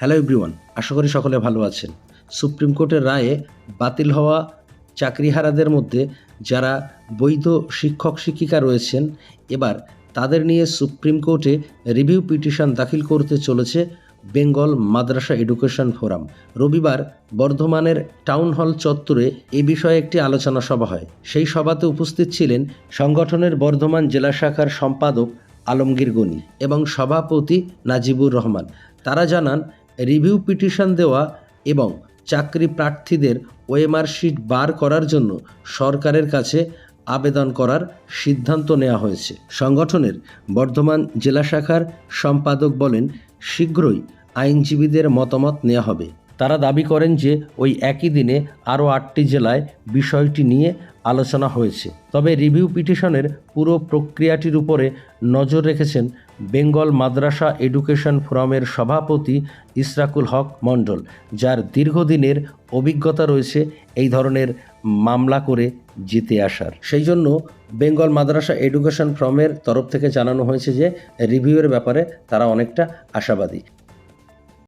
Hello everyone আশা করি সকলে ভালো আছেন। সুপ্রিম কোর্টের রায়ে বাতিল হওয়া চাকরিহারাদের মধ্যে যারা বৈধ শিক্ষক শিক্ষিকা রয়েছেন, এবার তাদের নিয়ে সুপ্রিম কোর্টে রিভিউ পিটিশন দাখিল করতে চলেছে বেঙ্গল মাদ্রাসা এডুকেশন ফোরাম রবিবার বর্ধমানের টাউন হল চত্বরে এ বিষয়ে একটি আলোচনা সভা হয়। সেই সভাতে উপস্থিত ছিলেন সংগঠনের বর্ধমান জেলা শাখার সম্পাদক আলমগীর গনি এবং সভাপতি নাজিবুর রহমান। তারা জানান রিভিউ পিটিশন দেওয়া এবং চাকরি প্রার্থীদের ওএমআর শিট বার করার জন্য সরকারের কাছে আবেদন করার সিদ্ধান্ত নেওয়া হয়েছে। সংগঠনের বর্ধমান জেলা শাখার সম্পাদক বলেন, শীঘ্রই আইনজীবীদের মতামত নেওয়া হবে। তারা দাবি করেন যে ওই একই দিনে আরও আটটি জেলায় বিষয়টি নিয়ে আলোচনা হয়েছে। তবে রিভিউ পিটিশনের পুরো প্রক্রিয়াটির উপরে নজর রেখেছেন বেঙ্গল মাদ্রাসা এডুকেশন ফোরামের সভাপতি ইসরাকুল হক মণ্ডল, যার দীর্ঘদিনের অভিজ্ঞতা রয়েছে এই ধরনের মামলা করে জিতে আসার। সেই জন্য বেঙ্গল মাদ্রাসা এডুকেশন ফোরামের তরফ থেকে জানানো হয়েছে যে রিভিউয়ের ব্যাপারে তারা অনেকটা আশাবাদী।